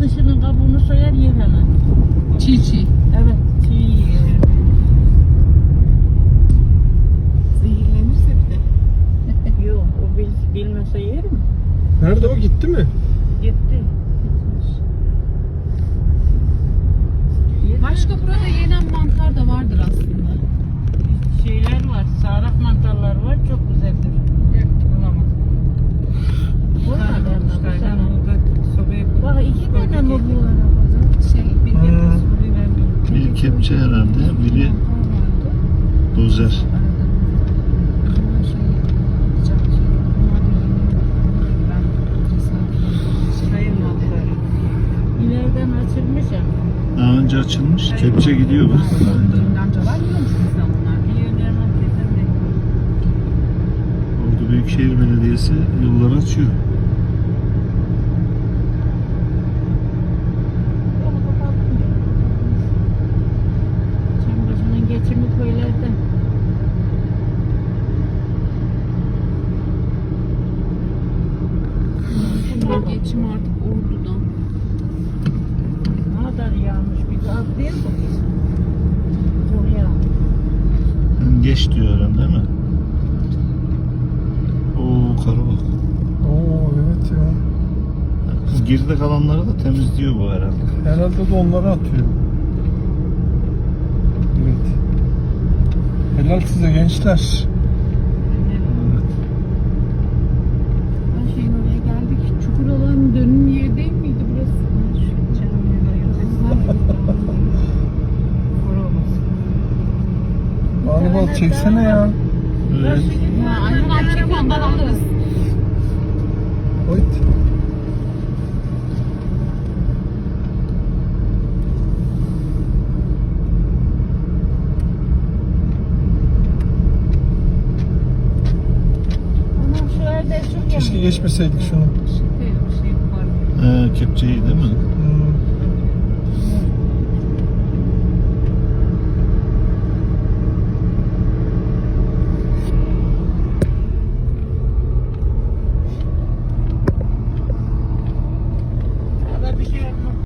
dışının kabuğunu soyar yer hemen. Çiğ çiğ. Evet. Çiğ yer. Zehirlenirse bir de. Yok o bil, bilmese yer mi? Nerede o gitti mi? Kepçe herhalde, biri dozer. İleriden açılmış ama. Daha önce açılmış, kepçe gidiyor bak. Ordu Büyükşehir Belediyesi yolları açıyor. Geçim artık ordudan. Ne kadar yağmış bir de az değil mi? Hem geç diyor herhalde değil mi? Oo karı bak. Oo evet ya. Bu geride kalanları da temizliyor bu herhalde. Herhalde de onları atıyor. Evet. Helal size gençler. Anibal çeksene ya. Evet. Aynen çek ondan alırız. Çok Keşke geçmeseydik şunu. Şey var. Ee, kepçeyi değil mi?